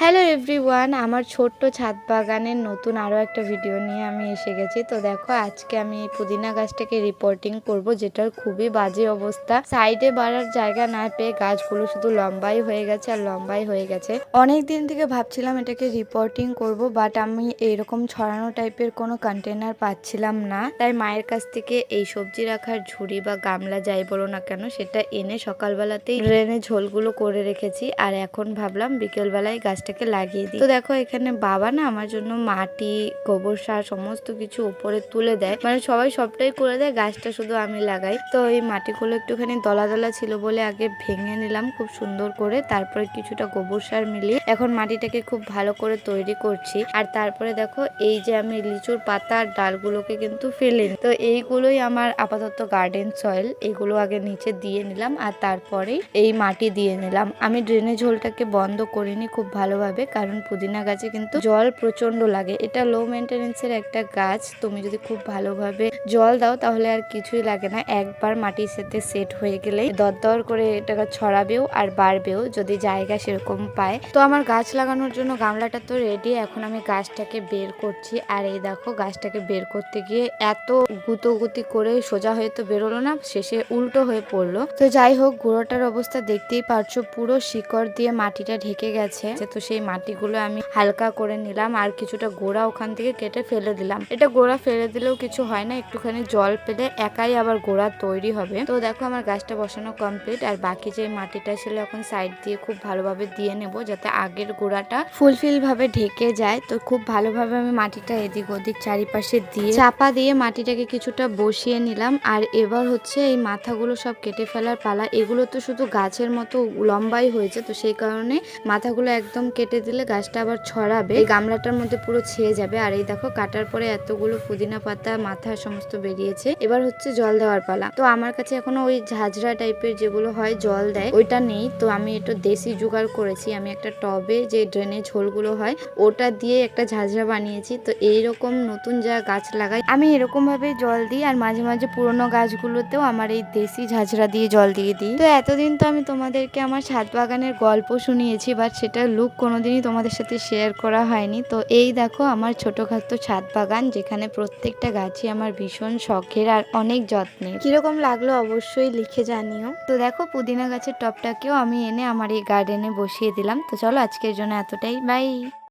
Hello everyone আমার ছোট্ট ছাদ বাগানের নতুন আরও একটা ভিডিও নিয়ে আমি এসে গেছি। তো দেখো, আজকে আমি পুদিনা গাছটাকে রিপোর্টিং করব, যেটার খুবই বাজে অবস্থা। সাইডে বাড়ার জায়গা না পেয়ে গাছগুলো শুধু লম্বাই হয়ে গেছে আর লম্বাই হয়ে গেছে। অনেক দিন থেকে ভাবছিলাম এটাকে রিপোর্টিং করব বাট আমি এইরকম ছড়ানো টাইপের কোনো কন্টেনার পাচ্ছিলাম না। তাই মায়ের কাছ থেকে এই সবজি রাখার ঝুড়ি বা গামলা যাই বলো না কেন, সেটা এনে সকালবেলাতেই ড্রেনে ঝোলগুলো করে রেখেছি। আর এখন ভাবলাম বিকেলবেলায় গাছটাকে লাগিয়ে দিই। তো দেখো, এখানে বাবা না আমার জন্য মাটি, গোবর সার সমস্ত কিছু উপরে তুলে দেয়। মানে সবাই সবটাই করে দেয়, গাছটা শুধু আমি লাগাই। তো এই মাটিগুলো একটুখানি দলা দলা ছিল বলে আগে ভেঙে নিলাম খুব সুন্দর করে। তারপরে কিছুটা গোবর সার মিলিয়ে এখন মাটিটাকে খুব ভালো করে তৈরি করছি। আর তারপরে দেখো, এই যে আমি লিচুর পাতা আর ডালগুলোকে কিন্তু ফেলিনি তো এইগুলোই আমার আপাতত গার্ডেন সয়েল। এগুলো আগে নিচে দিয়ে নিলাম আর তারপরে এই মাটি দিয়ে নিলাম। আমি ড্রেনেজ হোলটাকে বন্ধ করিনি, খুব ভালোভাবে, কারণ পুদিনা গাছে কিন্তু জল প্রচণ্ড লাগে। এটা লো মেনটেনেন্সের একটা গাছ, তুমি যদি খুব ভালোভাবে জল দাও তাহলে আর কিছুই লাগে না। একবার মাটির সাথে সেট হয়ে গেলে দরদর করে এটা ছড়াবেও আর বাড়বেও, যদি জায়গা সেরকম পায়। তো আমার গাছ লাগানোর জন্য গামলাটা তো রেডি এখন আমি গাছটাকে বের করছি। আর এই দেখো, গাছটাকে বের করতে গিয়ে এত গুতোগুতি করে সোজা হয়ে তো বেরোলো না, শেষে উল্টো হয়ে পড়ল। তো যাই হোক গোড়াটার অবস্থা দেখতেই পারছ, পুরো শিকড় দিয়ে মাটিটা ঢেকে গেছে। তো সেই মাটিগুলো আমি হালকা করে নিলাম আর কিছুটা গোড়া ওখান থেকে কেটে ফেলে দিলাম। এটা গোড়া ফেলে দিলেও কিছু হয় না, একটুখানি জল পেলে একাই আবার গোড়া তৈরি হবে। তো দেখো আমার গাছটা বসানো কমপ্লিট আর বাকি যে মাটিটা ছিল এখন সাইড দিয়ে খুব ভালোভাবে দিয়ে নেব যাতে আগের গোড়াটা ফুলফিল ভাবে ঢেকে যায়। তো খুব ভালোভাবে আমি মাটিটা এদিক ওদিক চারিপাশে দিয়ে চাপা দিয়ে মাটিটাকে কিছুটা বসিয়ে নিলাম। আর এবার হচ্ছে এই মাথাগুলো সব কেটে ফেলার পালা। এগুলো তো শুধু গাছের মতো লম্বাই হয়েছে, তো সেই কারণে মাথাগুলো একদম কেটে দিলে গাছটা আবার ছড়াবে। এই গামলাটার মধ্যে পুরো ছেয়ে যাবে। আর এই দেখো, কাটার পরে এতগুলো পুদিনা পাতা, মাথা সমস্ত বেরিয়েছে। এবার হচ্ছে জল দেওয়ার পালা। তো আমার কাছে এখনও ওই ঝাঁঝরা টাইপের যেগুলো হয়, জল দেয়, ওইটা নেই। তো আমি একটু দেশি জোগাড় করেছি। আমি একটা টবে যে ড্রেনে ঝোলগুলো হয়, ওটা দিয়ে একটা ঝাঁঝরা বানিয়েছি। তো এইরকম নতুন যা গাছ লাগাই, আমি এরকম ভাবে জল দিই। আর মাঝে মাঝে পুরোনো গাছগুলোতেও আমার এই দেশি ঝাঁঝরা দিয়ে জল দিয়ে দিই। তো এতদিন তো আমি তোমাদেরকে আমার ছাদ বাগানের গল্প শুনিয়েছি বাট সেটা লুক কোনোদিনই তোমাদের সাথে শেয়ার করা হয়নি। তো এই দেখো আমার ছোটোখাটো ছাদ বাগান, যেখানে প্রত্যেকটা গাছই আমার ভীষণ শখের আর অনেক যত্নে কীরকম লাগল অবশ্যই লিখে জানিও। তো দেখো পুদিনা গাছের টপটাকেও আমি এনে আমার এই গার্ডেনে বসিয়ে দিলাম। তো চলো আজকের জন্য এতটাই। বাই